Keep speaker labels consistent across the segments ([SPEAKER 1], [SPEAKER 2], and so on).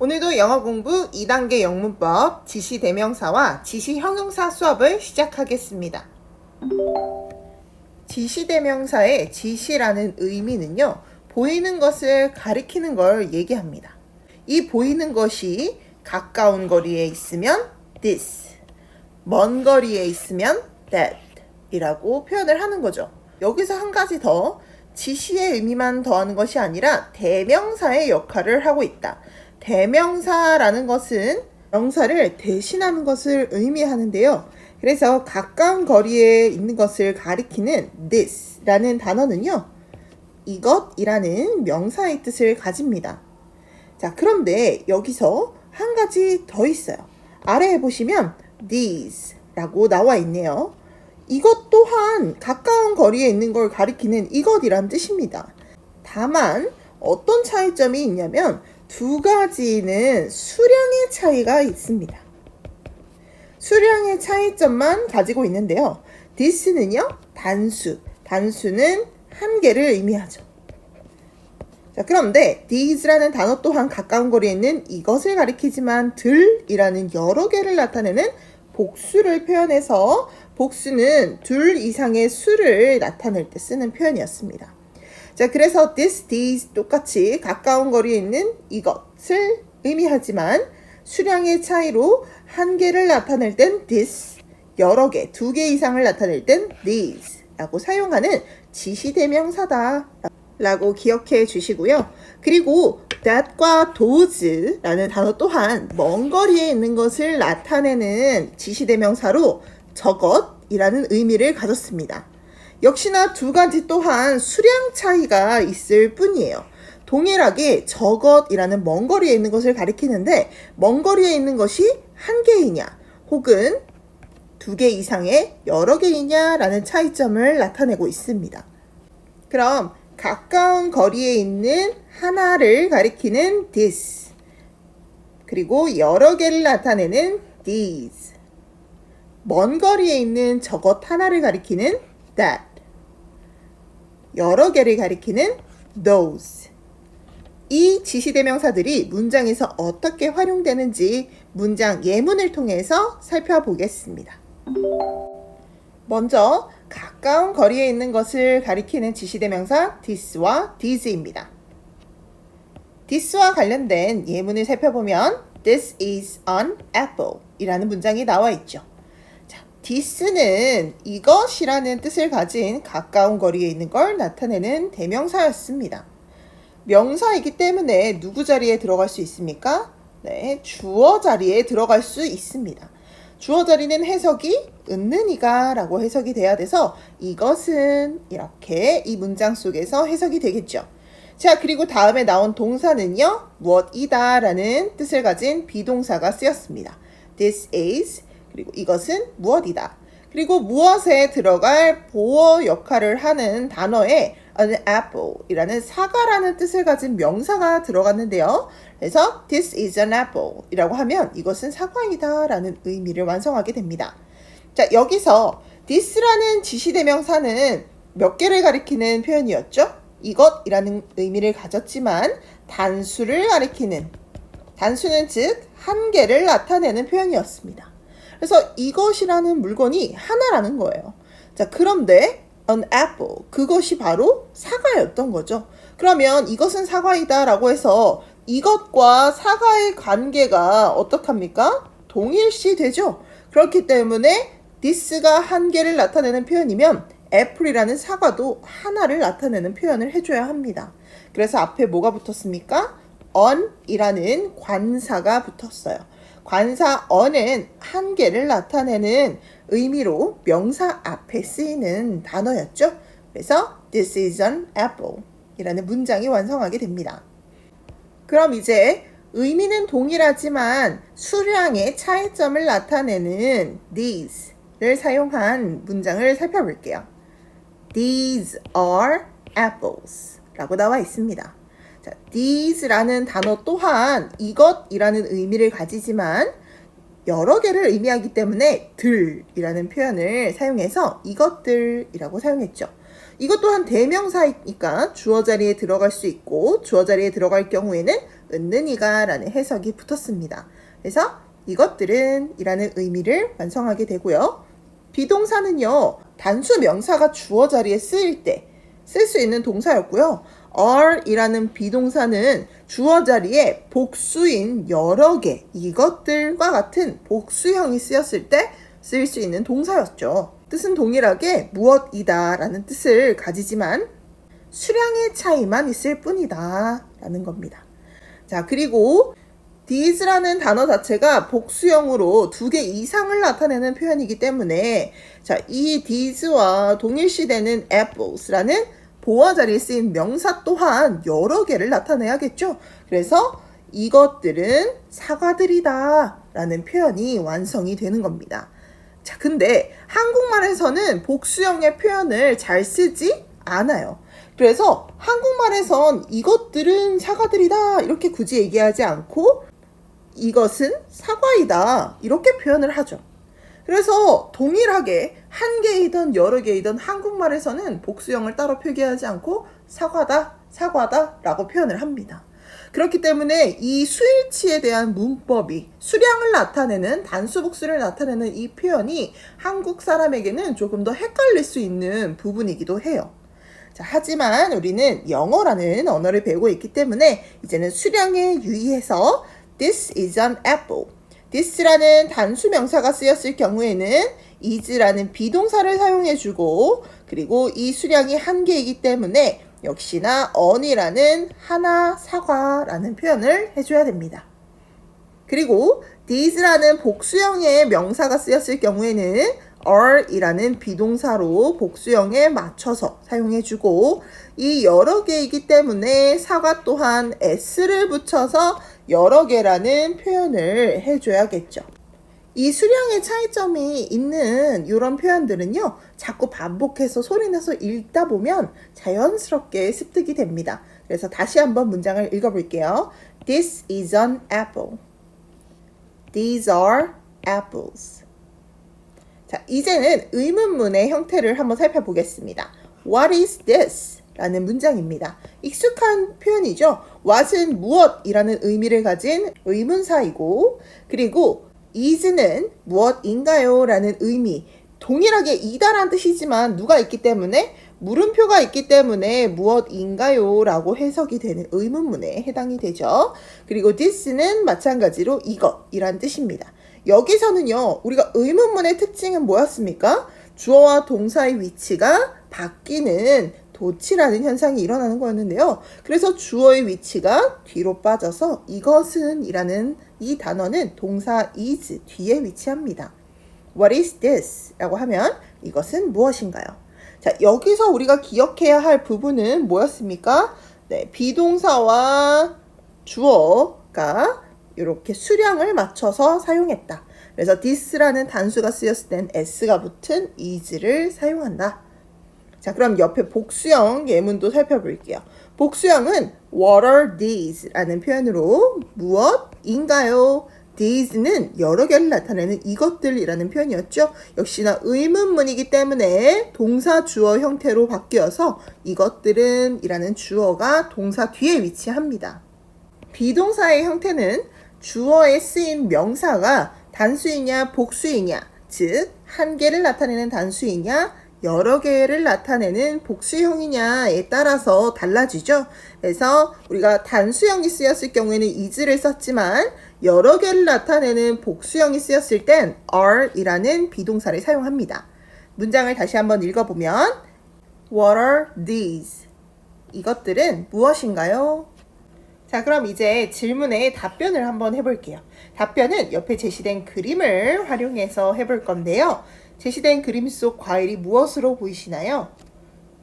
[SPEAKER 1] 오늘도 영어 공부 2단계 영문법 지시 대명사와 지시 형용사 수업을 시작하겠습니다. 지시 대명사의 지시라는 의미는요, 보이는 것을 가리키는 걸 얘기합니다. 이 보이는 것이 가까운 거리에 있으면 this, 먼 거리에 있으면 that 이라고 표현을 하는 거죠. 여기서 한 가지 더 지시의 의미만 더하는 것이 아니라 대명사의 역할을 하고 있다. 대명사라는 것은 명사를 대신하는 것을 의미하는데요. 그래서 가까운 거리에 있는 것을 가리키는 this라는 단어는요. 이것이라는 명사의 뜻을 가집니다. 자, 그런데 여기서 한 가지 더 있어요. 아래에 보시면 these라고 나와 있네요. 이것 또한 가까운 거리에 있는 걸 가리키는 이것이란 뜻입니다. 다만 어떤 차이점이 있냐면 두 가지는 수량의 차이가 있습니다. 수량의 차이점만 가지고 있는데요. this는요, 단수. 단수는 한 개를 의미하죠. 자, 그런데 these라는 단어 또한 가까운 거리에 있는 이것을 가리키지만 들이라는 여러 개를 나타내는 복수를 표현해서 복수는 둘 이상의 수를 나타낼 때 쓰는 표현이었습니다. 자, 그래서 this, these 똑같이 가까운 거리에 있는 이것을 의미하지만 수량의 차이로 한 개를 나타낼 땐 this, 여러 개, 두 개 이상을 나타낼 땐 these 라고 사용하는 지시대명사다 라고 기억해 주시고요. 그리고 that과 those 라는 단어 또한 먼 거리에 있는 것을 나타내는 지시대명사로 저것이라는 의미를 가졌습니다. 역시나 두 가지 또한 수량 차이가 있을 뿐이에요. 동일하게 저것이라는 먼 거리에 있는 것을 가리키는데 먼 거리에 있는 것이 한 개이냐 혹은 두 개 이상의 여러 개이냐라는 차이점을 나타내고 있습니다. 그럼 가까운 거리에 있는 하나를 가리키는 this 그리고 여러 개를 나타내는 these 먼 거리에 있는 저것 하나를 가리키는 that 여러 개를 가리키는 those 이 지시대명사들이 문장에서 어떻게 활용되는지 문장 예문을 통해서 살펴보겠습니다. 먼저 가까운 거리에 있는 것을 가리키는 지시대명사 this와 these입니다. this와 관련된 예문을 살펴보면 This is an apple 이라는 문장이 나와 있죠. 자, this는 이것이라는 뜻을 가진 가까운 거리에 있는 걸 나타내는 대명사였습니다. 명사이기 때문에 누구 자리에 들어갈 수 있습니까? 네, 주어 자리에 들어갈 수 있습니다. 주어 자리는 해석이 은는이가 라고 해석이 돼야 돼서 이것은 이렇게 이 문장 속에서 해석이 되겠죠. 자, 그리고 다음에 나온 동사는요, 무엇이다 라는 뜻을 가진 비동사가 쓰였습니다. This is, 그리고 이것은 무엇이다. 그리고 무엇에 들어갈 보어 역할을 하는 단어에 an apple 이라는 사과라는 뜻을 가진 명사가 들어갔는데요. 그래서 this is an apple 이라고 하면 이것은 사과이다 라는 의미를 완성하게 됩니다. 자, 여기서 this라는 지시대명사는 몇 개를 가리키는 표현이었죠? 이것이라는 의미를 가졌지만 단수를 가리키는 단수는 즉 한 개를 나타내는 표현이었습니다. 그래서 이것이라는 물건이 하나라는 거예요. 자, 그런데 an apple 그것이 바로 사과였던 거죠. 그러면 이것은 사과이다라고 해서 이것과 사과의 관계가 어떡합니까? 동일시 되죠. 그렇기 때문에 this가 한 개를 나타내는 표현이면 apple이라는 사과도 하나를 나타내는 표현을 해줘야 합니다. 그래서 앞에 뭐가 붙었습니까? on이라는 관사가 붙었어요. 관사 on은 한 개를 나타내는 의미로 명사 앞에 쓰이는 단어였죠. 그래서 this is an apple 이라는 문장이 완성하게 됩니다. 그럼 이제 의미는 동일하지만 수량의 차이점을 나타내는 these를 사용한 문장을 살펴볼게요. These are apples 라고 나와 있습니다. 자, these라는 단어 또한 이것이라는 의미를 가지지만 여러 개를 의미하기 때문에 들이라는 표현을 사용해서 이것들이라고 사용했죠. 이것 또한 대명사이니까 주어 자리에 들어갈 수 있고 주어 자리에 들어갈 경우에는 은는이가 라는 해석이 붙었습니다. 그래서 이것들은 이라는 의미를 완성하게 되고요. 비동사는요, 단수 명사가 주어 자리에 쓰일 때 쓸 수 있는 동사였고요. Are 이라는 비동사는 주어 자리에 복수인 여러 개, 이것들과 같은 복수형이 쓰였을 때 쓰일 수 있는 동사였죠. 뜻은 동일하게 무엇이다 라는 뜻을 가지지만 수량의 차이만 있을 뿐이다 라는 겁니다. 자, 그리고 these라는 단어 자체가 복수형으로 두 개 이상을 나타내는 표현이기 때문에 자, 이 these와 동일시되는 apples라는 보어 자리에 쓰인 명사 또한 여러 개를 나타내야겠죠. 그래서 이것들은 사과들이다 라는 표현이 완성이 되는 겁니다. 자, 근데 한국말에서는 복수형의 표현을 잘 쓰지 않아요. 그래서 한국말에선 이것들은 사과들이다 이렇게 굳이 얘기하지 않고 이것은 사과이다 이렇게 표현을 하죠. 그래서 동일하게 한 개이든 여러 개이든 한국말에서는 복수형을 따로 표기하지 않고 사과다, 사과다 라고 표현을 합니다. 그렇기 때문에 이 수일치에 대한 문법이 수량을 나타내는 단수 복수를 나타내는 이 표현이 한국 사람에게는 조금 더 헷갈릴 수 있는 부분이기도 해요. 자, 하지만 우리는 영어라는 언어를 배우고 있기 때문에 이제는 수량에 유의해서 This is an apple. This라는 단수 명사가 쓰였을 경우에는 is라는 비동사를 사용해 주고 그리고 이 수량이 한 개이기 때문에 역시나 on이라는 하나 사과라는 표현을 해줘야 됩니다. 그리고 these라는 복수형의 명사가 쓰였을 경우에는 are이라는 비동사로 복수형에 맞춰서 사용해주고 이 여러 개이기 때문에 사과 또한 s를 붙여서 여러 개라는 표현을 해줘야겠죠. 이 수량의 차이점이 있는 이런 표현들은요, 자꾸 반복해서 소리내서 읽다 보면 자연스럽게 습득이 됩니다. 그래서 다시 한번 문장을 읽어볼게요. This is an apple. These are apples. 자, 이제는 의문문의 형태를 한번 살펴보겠습니다. What is this? 라는 문장입니다. 익숙한 표현이죠. What은 무엇이라는 의미를 가진 의문사이고, 그리고 is는 무엇인가요? 라는 의미. 동일하게 이다란 뜻이지만 누가 있기 때문에 물음표가 있기 때문에 무엇인가요? 라고 해석이 되는 의문문에 해당이 되죠. 그리고 this는 마찬가지로 이것이란 뜻입니다. 여기서는요, 우리가 의문문의 특징은 뭐였습니까? 주어와 동사의 위치가 바뀌는 도치라는 현상이 일어나는 거였는데요. 그래서 주어의 위치가 뒤로 빠져서 이것은 이라는 이 단어는 동사 is 뒤에 위치합니다. What is this? 라고 하면 이것은 무엇인가요? 자, 여기서 우리가 기억해야 할 부분은 뭐였습니까? 네, 비동사와 주어가 이렇게 수량을 맞춰서 사용했다. 그래서 this라는 단수가 쓰였을 땐 s가 붙은 is를 사용한다. 자, 그럼 옆에 복수형 예문도 살펴볼게요. 복수형은 what are these? 라는 표현으로 무엇인가요? these는 여러 개를 나타내는 이것들이라는 표현이었죠. 역시나 의문문이기 때문에 동사 주어 형태로 바뀌어서 이것들은 이라는 주어가 동사 뒤에 위치합니다. 비동사의 형태는 주어에 쓰인 명사가 단수이냐 복수이냐, 즉, 한 개를 나타내는 단수이냐, 여러 개를 나타내는 복수형이냐에 따라서 달라지죠. 그래서 우리가 단수형이 쓰였을 경우에는 is를 썼지만 여러 개를 나타내는 복수형이 쓰였을 땐 are이라는 비동사를 사용합니다. 문장을 다시 한번 읽어보면 What are these? 이것들은 무엇인가요? 자, 그럼 이제 질문에 답변을 한번 해볼게요. 답변은 옆에 제시된 그림을 활용해서 해볼 건데요. 제시된 그림 속 과일이 무엇으로 보이시나요?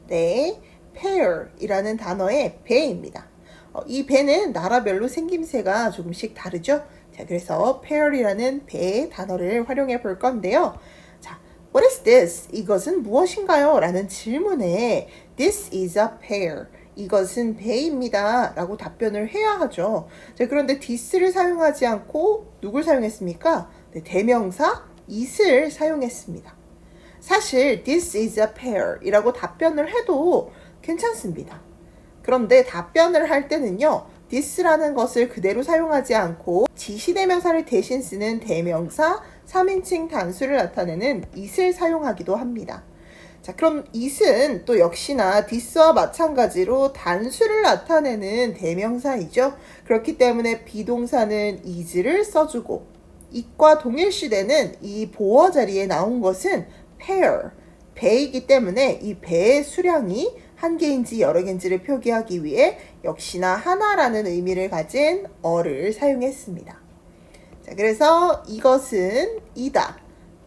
[SPEAKER 1] 네, pear이라는 단어의 배입니다. 어, 이 배는 나라별로 생김새가 조금씩 다르죠? 자, 그래서 pear이라는 배 단어를 활용해 볼 건데요. 자, what is this? 이것은 무엇인가요? 라는 질문에 this is a pear. 이것은 배입니다. 라고 답변을 해야 하죠. 자, 그런데 this를 사용하지 않고 누굴 사용했습니까? 네, 대명사 it을 사용했습니다. 사실 this is a pear 이라고 답변을 해도 괜찮습니다. 그런데 답변을 할 때는요, this라는 것을 그대로 사용하지 않고 지시대명사를 대신 쓰는 대명사 3인칭 단수를 나타내는 it을 사용하기도 합니다. 자, 그럼 it은 또 역시나 this와 마찬가지로 단수를 나타내는 대명사이죠. 그렇기 때문에 비동사는 is를 써주고 it과 동일시되는 이 보어 자리에 나온 것은 pair, 배이기 때문에 이 배의 수량이 한 개인지 여러 개인지를 표기하기 위해 역시나 하나라는 의미를 가진 어를 사용했습니다. 자, 그래서 이것은 이다.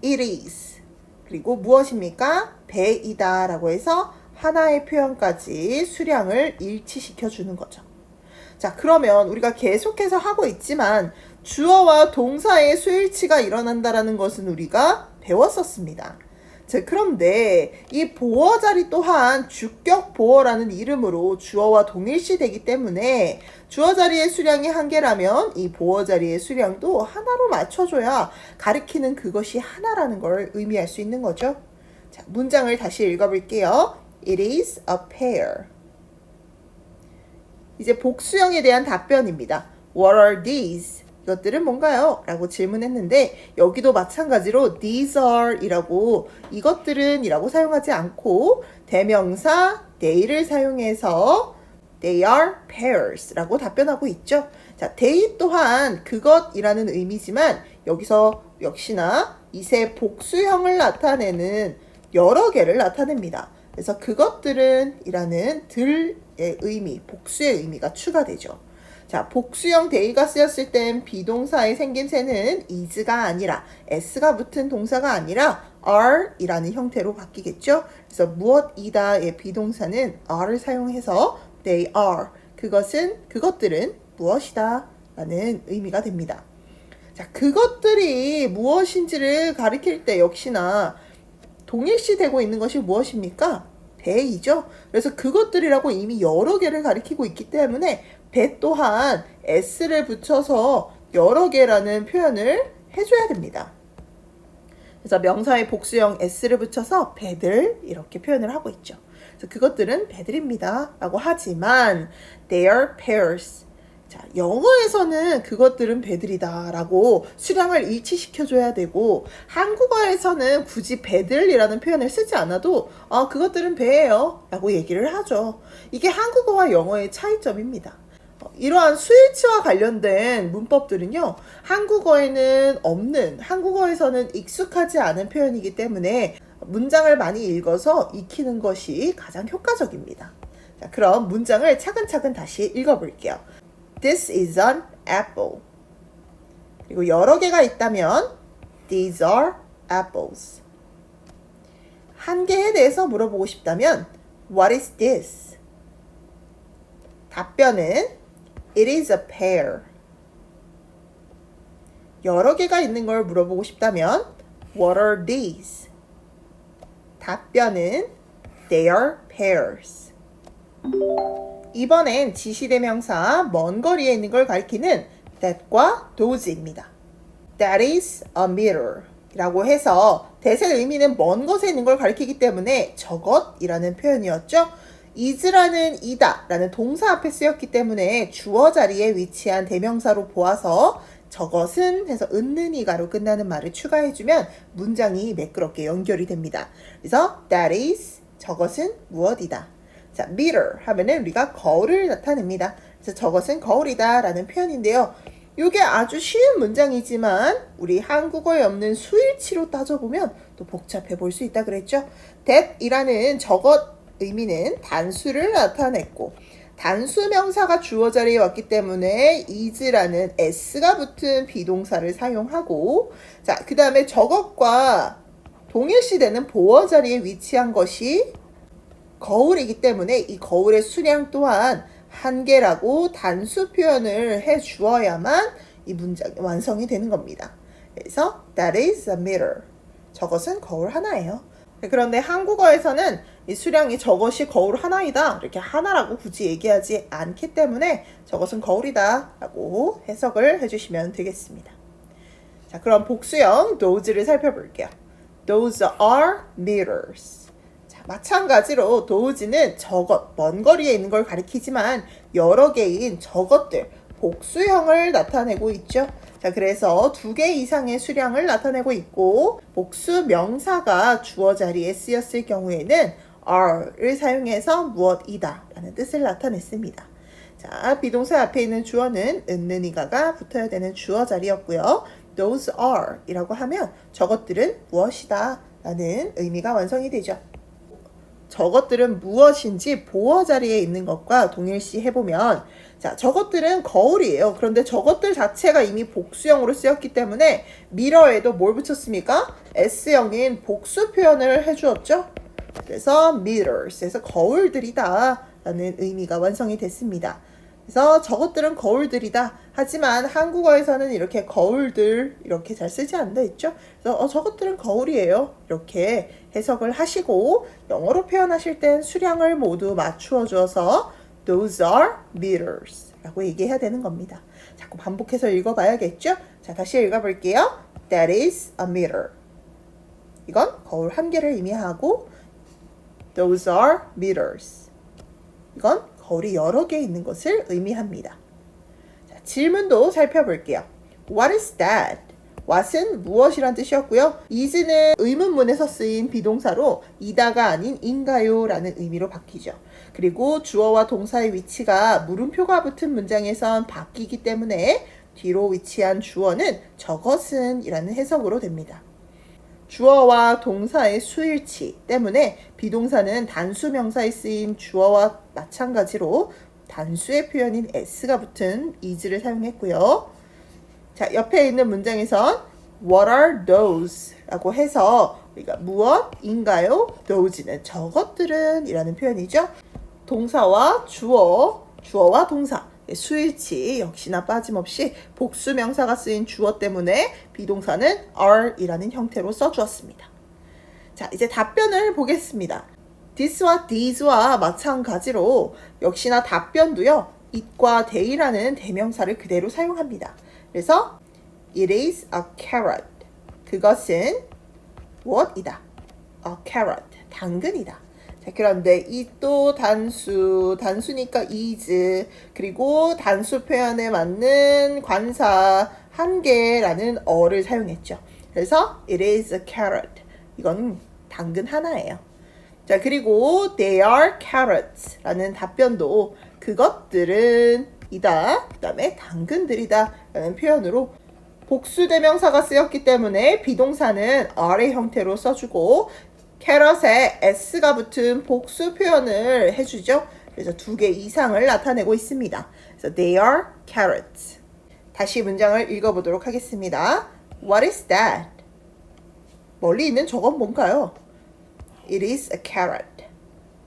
[SPEAKER 1] It is. 그리고 무엇입니까? 배이다 라고 해서 하나의 표현까지 수량을 일치시켜 주는 거죠. 자, 그러면 우리가 계속해서 하고 있지만 주어와 동사의 수일치가 일어난다라는 것은 우리가 배웠었습니다. 자, 그런데 이 보어 자리 또한 주격 보어라는 이름으로 주어와 동일시 되기 때문에 주어 자리의 수량이 한 개라면 이 보어 자리의 수량도 하나로 맞춰줘야 가리키는 그것이 하나라는 걸 의미할 수 있는 거죠. 자, 문장을 다시 읽어볼게요. It is a pair. 이제 복수형에 대한 답변입니다. What are these? 이것들은 뭔가요? 라고 질문했는데 여기도 마찬가지로 these are 이라고 이것들은 이라고 사용하지 않고 대명사 they를 사용해서 they are pairs 라고 답변하고 있죠. 자, they 또한 그것이라는 의미지만 여기서 역시나 이세 복수형을 나타내는 여러 개를 나타냅니다. 그래서 그것들은 이라는 들의 의미, 복수의 의미가 추가되죠. 자, 복수형 데이가 쓰였을 땐 비동사의 생김새는 is가 아니라 s가 붙은 동사가 아니라 are이라는 형태로 바뀌겠죠. 그래서 무엇이다의 비동사는 are를 사용해서 they are 그것은 그것들은 무엇이다 라는 의미가 됩니다. 자, 그것들이 무엇인지를 가리킬 때 역시나 동일시 되고 있는 것이 무엇입니까? 대이죠. 그래서 그것들이라고 이미 여러 개를 가리키고 있기 때문에 배 또한 s를 붙여서 여러 개라는 표현을 해줘야 됩니다. 그래서 명사의 복수형 s를 붙여서 배들 이렇게 표현을 하고 있죠. 그래서 그것들은 배들입니다. 라고 하지만 they are pairs. 자, 영어에서는 그것들은 배들이다 라고 수량을 일치시켜줘야 되고, 한국어에서는 굳이 배들이라는 표현을 쓰지 않아도, 아, 그것들은 배예요. 라고 얘기를 하죠. 이게 한국어와 영어의 차이점입니다. 이러한 수일치와 관련된 문법들은요, 한국어에는 없는, 한국어에서는 익숙하지 않은 표현이기 때문에 문장을 많이 읽어서 익히는 것이 가장 효과적입니다. 자, 그럼 문장을 차근차근 다시 읽어볼게요. This is an apple. 그리고 여러 개가 있다면 These are apples. 한 개에 대해서 물어보고 싶다면 What is this? 답변은 It is a pair. 여러 개가 있는 걸 물어보고 싶다면 What are these? 답변은 They are pairs. 이번엔 지시대명사 먼 거리에 있는 걸 가리키는 that과 those입니다. That is a mirror 라고 해서 대세 의미는 먼 것에 있는 걸 가리키기 때문에 저것이라는 표현이었죠. Is라는 이다 라는 동사 앞에 쓰였기 때문에 주어 자리에 위치한 대명사로 보아서 저것은 해서 은는 이가로 끝나는 말을 추가해주면 문장이 매끄럽게 연결이 됩니다. 그래서 that is 저것은 무엇이다. 자, mirror 하면은 우리가 거울을 나타냅니다. 그래서 저것은 거울이다 라는 표현인데요. 이게 아주 쉬운 문장이지만 우리 한국어에 없는 수일치로 따져보면 또 복잡해 볼 수 있다 그랬죠. that이라는 저것 의미는 단수를 나타냈고 단수 명사가 주어 자리에 왔기 때문에 is라는 s가 붙은 비동사를 사용하고 자, 그다음에 저것과 동일시되는 보어 자리에 위치한 것이 거울이기 때문에 이 거울의 수량 또한 한 개라고 단수 표현을 해 주어야만 이 문장이 완성이 되는 겁니다. 그래서 that is a mirror. 저것은 거울 하나예요. 네, 그런데 한국어에서는 이 수량이 저것이 거울 하나이다. 이렇게 하나라고 굳이 얘기하지 않기 때문에 저것은 거울이다. 라고 해석을 해주시면 되겠습니다. 자, 그럼 복수형 those를 살펴볼게요. Those are mirrors. 자, 마찬가지로 도우지는 저것, 먼 거리에 있는 걸 가리키지만 여러 개인 저것들, 복수형을 나타내고 있죠. 자, 그래서 두 개 이상의 수량을 나타내고 있고, 복수 명사가 주어 자리에 쓰였을 경우에는 are를 사용해서 무엇이다 라는 뜻을 나타냈습니다. 자, 비동사 앞에 있는 주어는 은는 이가가 붙어야 되는 주어 자리였고요. Those are 이라고 하면 저것들은 무엇이다 라는 의미가 완성이 되죠. 저것들은 무엇인지 보어 자리에 있는 것과 동일시 해보면 자 저것들은 거울이에요. 그런데 저것들 자체가 이미 복수형으로 쓰였기 때문에 미러에도 뭘 붙였습니까? S형인 복수 표현을 해주었죠. 그래서 mirrors에서 거울들이다 라는 의미가 완성이 됐습니다. 그래서 저것들은 거울들이다. 하지만 한국어에서는 이렇게 거울들 이렇게 잘 쓰지 않는다 했죠. 그래서 어, 저것들은 거울이에요. 이렇게 해석을 하시고 영어로 표현하실 땐 수량을 모두 맞추어 주어서 those are meters 라고 얘기해야 되는 겁니다. 자꾸 반복해서 읽어봐야겠죠? 자, 다시 읽어볼게요. That is a meter. 이건 거울 한 개를 의미하고 those are meters. 이건 거울이 여러 개 있는 것을 의미합니다. 자, 질문도 살펴볼게요. What is that? what은 무엇이란 뜻이었고요. is는 의문문에서 쓰인 비동사로 이다가 아닌 인가요? 라는 의미로 바뀌죠. 그리고 주어와 동사의 위치가 물음표가 붙은 문장에선 바뀌기 때문에 뒤로 위치한 주어는 저것은 이라는 해석으로 됩니다. 주어와 동사의 수일치 때문에 비동사는 단수 명사에 쓰인 주어와 마찬가지로 단수의 표현인 s가 붙은 is를 사용했고요. 자, 옆에 있는 문장에선 what are those? 라고 해서 우리가 무엇인가요? those는 저것들은 이라는 표현이죠. 동사와 주어, 주어와 동사 수일치 역시나 빠짐없이 복수 명사가 쓰인 주어 때문에 비동사는 are이라는 형태로 써주었습니다. 자, 이제 답변을 보겠습니다. this와 these와 마찬가지로 역시나 답변도요. it과 they라는 대명사를 그대로 사용합니다. 그래서 it is a carrot. 그것은 무엇이다. a carrot. 당근이다. 자, 그런데 이 또 단수, 단수니까 is, 그리고 단수 표현에 맞는 관사 한 개라는 어를 사용했죠. 그래서 it is a carrot. 이건 당근 하나예요. 자, 그리고 they are carrots 라는 답변도 그것들은 이다. 그 다음에 당근들이다. 라는 표현으로 복수대명사가 쓰였기 때문에 비동사는 are의 형태로 써주고 캐럿에 s가 붙은 복수 표현을 해주죠. 그래서 두 개 이상을 나타내고 있습니다. 그래서 they are carrots. 다시 문장을 읽어보도록 하겠습니다. What is that? 멀리 있는 저건 뭔가요? It is a carrot.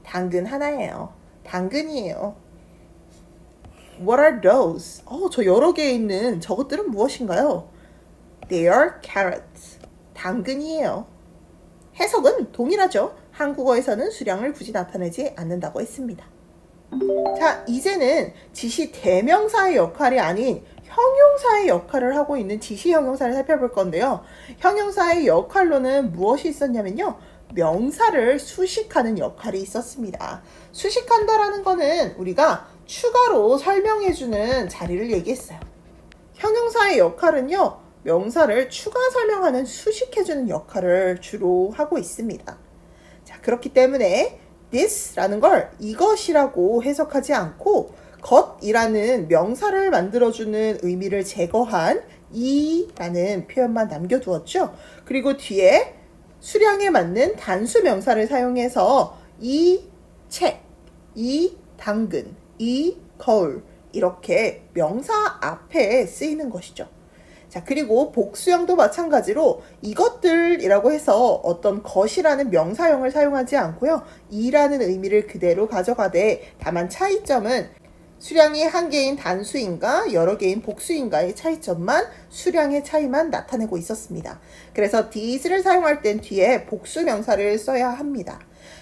[SPEAKER 1] 당근 하나예요. 당근이에요. What are those? 어, 저 여러 개 있는 저것들은 무엇인가요? They are carrots. 당근이에요. 해석은 동일하죠. 한국어에서는 수량을 굳이 나타내지 않는다고 했습니다. 자, 이제는 지시 대명사의 역할이 아닌 형용사의 역할을 하고 있는 지시 형용사를 살펴볼 건데요. 형용사의 역할로는 무엇이 있었냐면요. 명사를 수식하는 역할이 있었습니다. 수식한다라는 거는 우리가 추가로 설명해주는 자리를 얘기했어요. 형용사의 역할은요. 명사를 추가 설명하는 수식해주는 역할을 주로 하고 있습니다. 자, 그렇기 때문에 this라는 걸 이것이라고 해석하지 않고 것이라는 명사를 만들어주는 의미를 제거한 이라는 표현만 남겨두었죠. 그리고 뒤에 수량에 맞는 단수 명사를 사용해서 이 책, 이 당근, 이 거울 이렇게 명사 앞에 쓰이는 것이죠. 자, 그리고 복수형도 마찬가지로 이것들이라고 해서 어떤 것이라는 명사형을 사용하지 않고요. 이라는 의미를 그대로 가져가되 다만 차이점은 수량이 한 개인 단수인가 여러 개인 복수인가의 차이점만 수량의 차이만 나타내고 있었습니다. 그래서 these를 사용할 땐 뒤에 복수 명사를 써야 합니다.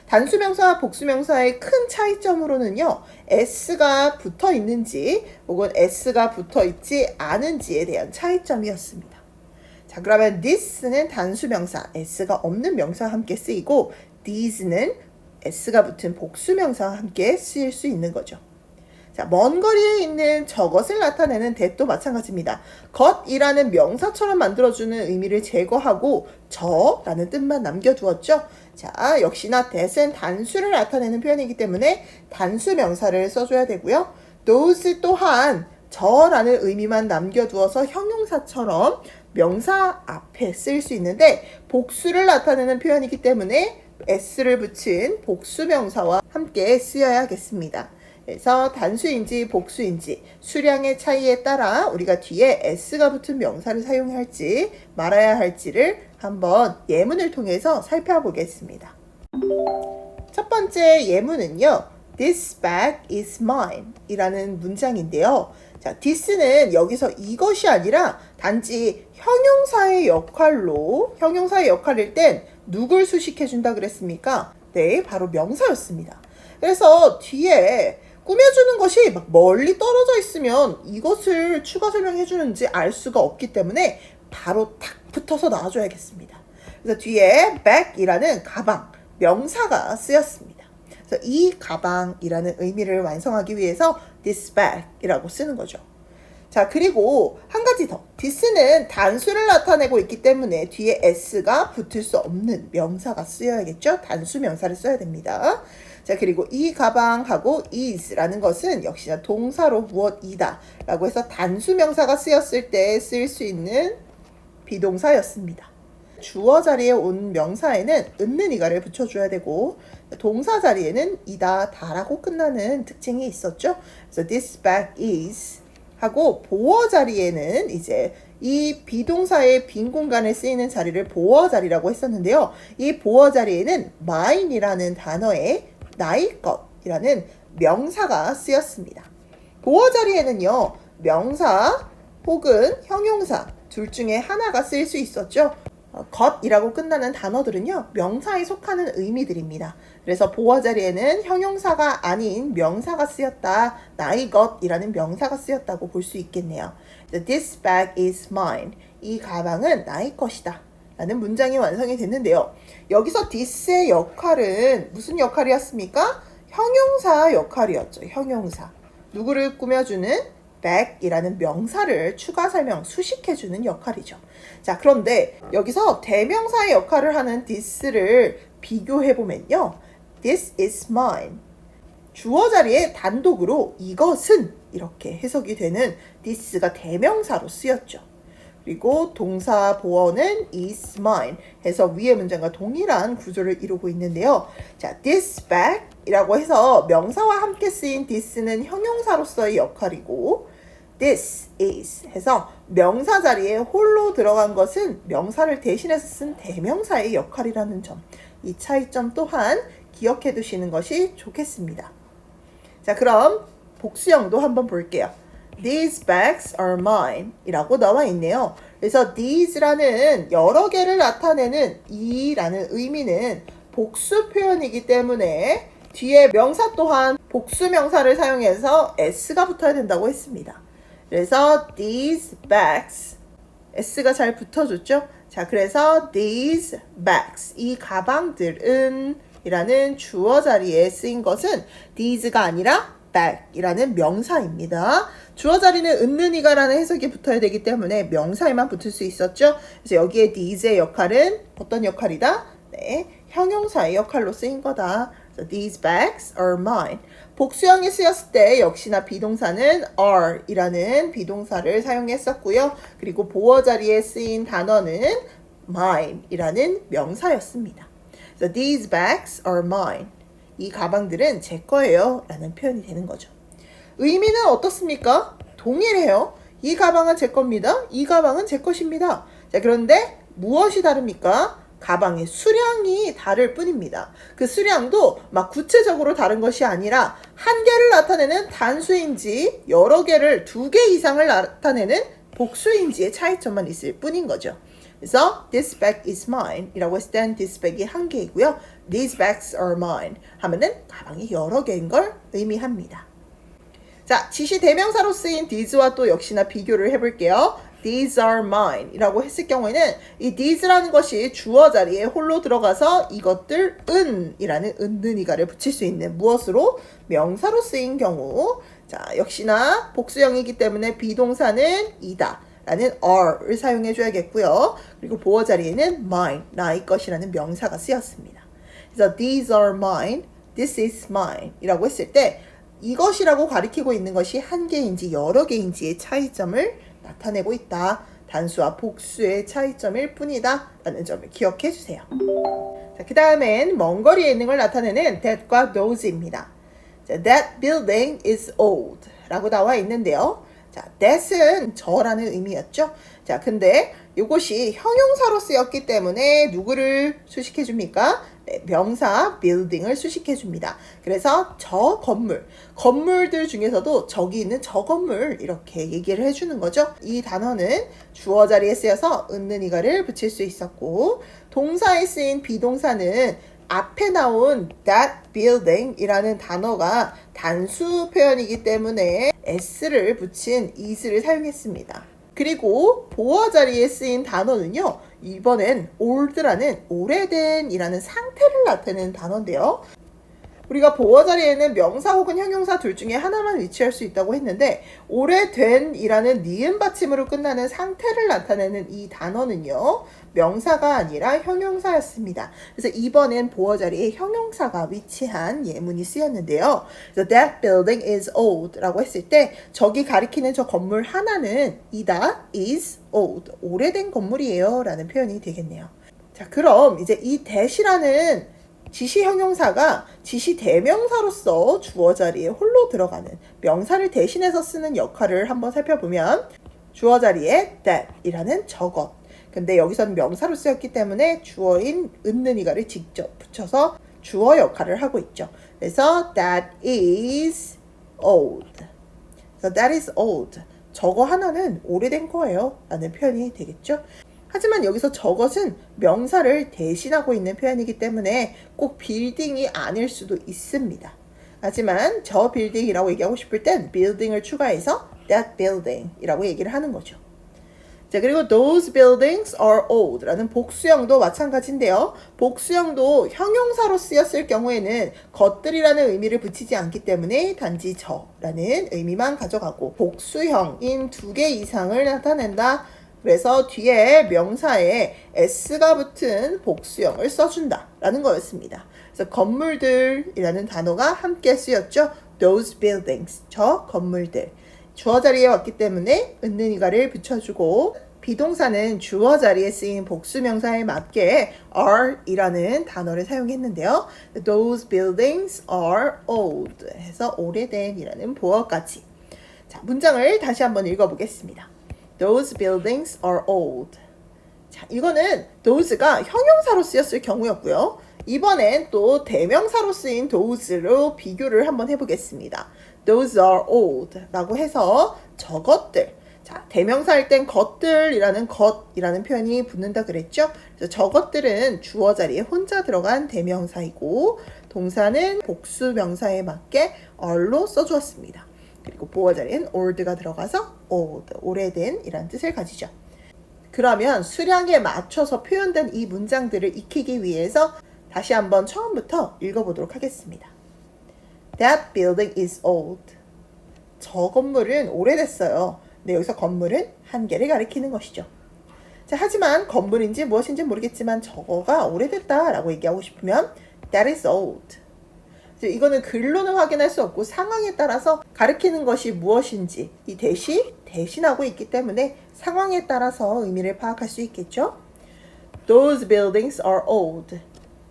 [SPEAKER 1] 단수명사와 복수명사의 큰 차이점으로는요, s가 붙어 있는지 혹은 s가 붙어 있지 않은지에 대한 차이점이었습니다. 자, 그러면 this는 단수명사, s가 없는 명사와 함께 쓰이고 these는 s가 붙은 복수명사와 함께 쓰일 수 있는 거죠. 자, 먼 거리에 있는 저것을 나타내는 that도 마찬가지입니다. 것이라는 명사처럼 만들어주는 의미를 제거하고 저라는 뜻만 남겨두었죠. 자, 역시나 that은 단수를 나타내는 표현이기 때문에 단수 명사를 써줘야 되고요. those 또한 저라는 의미만 남겨두어서 형용사처럼 명사 앞에 쓸 수 있는데 복수를 나타내는 표현이기 때문에 s를 붙인 복수 명사와 함께 쓰여야겠습니다. 그래서 단수인지 복수인지 수량의 차이에 따라 우리가 뒤에 s가 붙은 명사를 사용할지 말아야 할지를 한번 예문을 통해서 살펴보겠습니다. 첫 번째 예문은요. This bag is mine 이라는 문장인데요. 자, this는 여기서 이것이 아니라 단지 형용사의 역할로 형용사의 역할일 땐 누굴 수식해 준다 그랬습니까? 네, 바로 명사였습니다. 그래서 뒤에 꾸며주는 것이 막 멀리 떨어져 있으면 이것을 추가 설명해 주는지 알 수가 없기 때문에 바로 탁 붙어서 나와줘야겠습니다. 그래서 뒤에 bag이라는 가방, 명사가 쓰였습니다. 그래서 이 가방이라는 의미를 완성하기 위해서 this bag이라고 쓰는 거죠. 자, 그리고 한 가지 더. this는 단수를 나타내고 있기 때문에 뒤에 s가 붙을 수 없는 명사가 쓰여야겠죠? 단수 명사를 써야 됩니다. 자, 그리고 이 가방하고 is라는 것은 역시나 동사로 무엇이다 라고 해서 단수 명사가 쓰였을 때 쓸 수 있는 비동사였습니다. 주어 자리에 온 명사에는 은는 이가를 붙여줘야 되고 동사 자리에는 이다 다라고 끝나는 특징이 있었죠. 그래서 this bag is 하고 보어 자리에는 이제 이 비동사의 빈 공간에 쓰이는 자리를 보어 자리라고 했었는데요. 이 보어 자리에는 mine이라는 단어에 나의 것이라는 명사가 쓰였습니다. 보어 자리에는요, 명사 혹은 형용사 둘 중에 하나가 쓰일 수 있었죠. 어, 것이라고 끝나는 단어들은요, 명사에 속하는 의미들입니다. 그래서 보어 자리에는 형용사가 아닌 명사가 쓰였다. 나의 것이라는 명사가 쓰였다고 볼 수 있겠네요. This bag is mine. 이 가방은 나의 것이다. 라는 문장이 완성이 됐는데요. 여기서 this의 역할은 무슨 역할이었습니까? 형용사 역할이었죠. 형용사. 누구를 꾸며주는 back이라는 명사를 추가 설명, 수식해주는 역할이죠. 자, 그런데 여기서 대명사의 역할을 하는 this를 비교해보면요. This is mine. 주어 자리에 단독으로 이것은 이렇게 해석이 되는 this가 대명사로 쓰였죠. 그리고 동사 보어는 is mine 해서 위의 문장과 동일한 구조를 이루고 있는데요. 자, this bag 이라고 해서 명사와 함께 쓰인 this는 형용사로서의 역할이고 this is 해서 명사 자리에 홀로 들어간 것은 명사를 대신해서 쓴 대명사의 역할이라는 점. 이 차이점 또한 기억해 두시는 것이 좋겠습니다. 자, 그럼 복수형도 한번 볼게요. These bags are mine 이라고 나와 있네요. 그래서 these라는 여러 개를 나타내는 이라는 의미는 복수 표현이기 때문에 뒤에 명사 또한 복수 명사를 사용해서 s가 붙어야 된다고 했습니다. 그래서 these bags s가 잘 붙어줬죠? 자, 그래서 these bags 이 가방들은 이라는 주어 자리에 쓰인 것은 these가 아니라 bag이라는 명사입니다. 주어 자리는 은는이가라는 해석이 붙어야 되기 때문에 명사에만 붙을 수 있었죠. 그래서 여기에 these의 역할은 어떤 역할이다? 네, 형용사의 역할로 쓰인 거다. So these bags are mine. 복수형이 쓰였을 때 역시나 비동사는 are이라는 비동사를 사용했었고요. 그리고 보어 자리에 쓰인 단어는 mine이라는 명사였습니다. So these bags are mine. 이 가방들은 제 거예요. 라는 표현이 되는 거죠. 의미는 어떻습니까? 동일해요. 이 가방은 제 겁니다. 이 가방은 제 것입니다. 자, 그런데 무엇이 다릅니까? 가방의 수량이 다를 뿐입니다. 그 수량도 막 구체적으로 다른 것이 아니라 한 개를 나타내는 단수인지 여러 개를 두 개 이상을 나타내는 복수인지의 차이점만 있을 뿐인 거죠. 그래서 this bag is mine 이라고 했을 땐 this bag이 한 개이고요. these bags are mine 하면은 가방이 여러 개인 걸 의미합니다. 자, 지시 대명사로 쓰인 these와 또 역시나 비교를 해볼게요. these are mine 이라고 했을 경우에는 이 these라는 것이 주어 자리에 홀로 들어가서 이것들은 이라는 은는이가를 붙일 수 있는 무엇으로 명사로 쓰인 경우 자 역시나 복수형이기 때문에 비동사는 이다 라는 are를 사용해 줘야겠고요. 그리고 보어 자리에는 mine, 나의 것이라는 명사가 쓰였습니다. 그래서 these are mine, this is mine 이라고 했을 때 이것이라고 가리키고 있는 것이 한 개인지 여러 개인지의 차이점을 나타내고 있다. 단수와 복수의 차이점일 뿐이다. 라는 점을 기억해 주세요. 자, 그 다음엔 먼 거리에 있는 걸 나타내는 that과 those입니다. 자, that building is old 라고 나와 있는데요. 자, that은 저라는 의미였죠. 자, 근데 이것이 형용사로 쓰였기 때문에 누구를 수식해 줍니까? 네, 명사 building을 수식해 줍니다. 그래서 저 건물, 건물들 중에서도 저기 있는 저 건물 이렇게 얘기를 해 주는 거죠. 이 단어는 주어 자리에 쓰여서 은는 이가를 붙일 수 있었고 동사에 쓰인 비동사는 앞에 나온 that building 이라는 단어가 단수 표현이기 때문에 s를 붙인 is를 사용했습니다. 그리고 보어 자리에 쓰인 단어는요, 이번엔 old라는 오래된 이라는 상태를 나타내는 단어인데요. 우리가 보어 자리에는 명사 혹은 형용사 둘 중에 하나만 위치할 수 있다고 했는데 오래된이라는 니은 받침으로 끝나는 상태를 나타내는 이 단어는요 명사가 아니라 형용사였습니다. 그래서 이번엔 보어 자리에 형용사가 위치한 예문이 쓰였는데요. 그래서 that building is old라고 했을 때 저기 가리키는 저 건물 하나는 이다 is old 오래된 건물이에요라는 표현이 되겠네요. 자 그럼 이제 이 that이라는 지시 형용사가 지시 대명사로서 주어 자리에 홀로 들어가는 명사를 대신해서 쓰는 역할을 한번 살펴보면 주어 자리에 that이라는 저것. 근데 여기서는 명사로 쓰였기 때문에 주어인 은는 이가를 직접 붙여서 주어 역할을 하고 있죠. 그래서 that is old. 그래서 that is old. 저거 하나는 오래된 거예요. 라는 표현이 되겠죠. 하지만 여기서 저것은 명사를 대신하고 있는 표현이기 때문에 꼭 빌딩이 아닐 수도 있습니다. 하지만 저 빌딩이라고 얘기하고 싶을 땐 building을 추가해서 that building 이라고 얘기를 하는 거죠. 자, 그리고 those buildings are old 라는 복수형도 마찬가지인데요. 복수형도 형용사로 쓰였을 경우에는 것들이라는 의미를 붙이지 않기 때문에 단지 저라는 의미만 가져가고 복수형인 두 개 이상을 나타낸다. 그래서 뒤에 명사에 s가 붙은 복수형을 써준다 라는 거였습니다. 그래서 건물들이라는 단어가 함께 쓰였죠. those buildings, 저 건물들. 주어 자리에 왔기 때문에 은는이가를 붙여주고 비동사는 주어 자리에 쓰인 복수 명사에 맞게 are이라는 단어를 사용했는데요. Those buildings are old 해서 오래된이라는 보어까지. 자, 문장을 다시 한번 읽어보겠습니다. Those buildings are old. 자, 이거는 those가 형용사로 쓰였을 경우였고요. 이번엔 또 대명사로 쓰인 those로 비교를 한번 해보겠습니다. Those are old 라고 해서 저것들. 자, 대명사일 땐 것들이라는 것이라는 표현이 붙는다 그랬죠? 그래서 저것들은 주어 자리에 혼자 들어간 대명사이고 동사는 복수 명사에 맞게 are로 써주었습니다. 그리고 보어 자리엔 old가 들어가서 old, 오래된 이란 뜻을 가지죠. 그러면 수량에 맞춰서 표현된 이 문장들을 익히기 위해서 다시 한번 처음부터 읽어보도록 하겠습니다. That building is old. 저 건물은 오래됐어요. 근데 여기서 건물은 한 개를 가리키는 것이죠. 자, 하지만 건물인지 무엇인지 모르겠지만 저거가 오래됐다라고 얘기하고 싶으면 that is old. 이거는 글로는 확인할 수 없고 상황에 따라서 가리키는 것이 무엇인지 이 대시 대신하고 있기 때문에 상황에 따라서 의미를 파악할 수 있겠죠. Those buildings are old.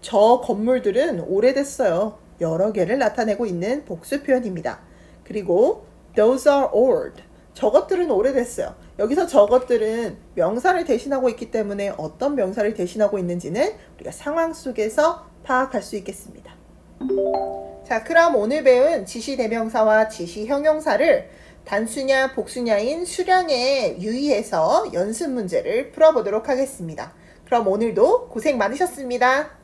[SPEAKER 1] 저 건물들은 오래됐어요. 여러 개를 나타내고 있는 복수 표현입니다. 그리고 those are old. 저것들은 오래됐어요. 여기서 저것들은 명사를 대신하고 있기 때문에 어떤 명사를 대신하고 있는지는 우리가 상황 속에서 파악할 수 있겠습니다. 자, 그럼 오늘 배운 지시 대명사와 지시 형용사를 단수냐 복수냐인 수량에 유의해서 연습 문제를 풀어보도록 하겠습니다. 그럼 오늘도 고생 많으셨습니다.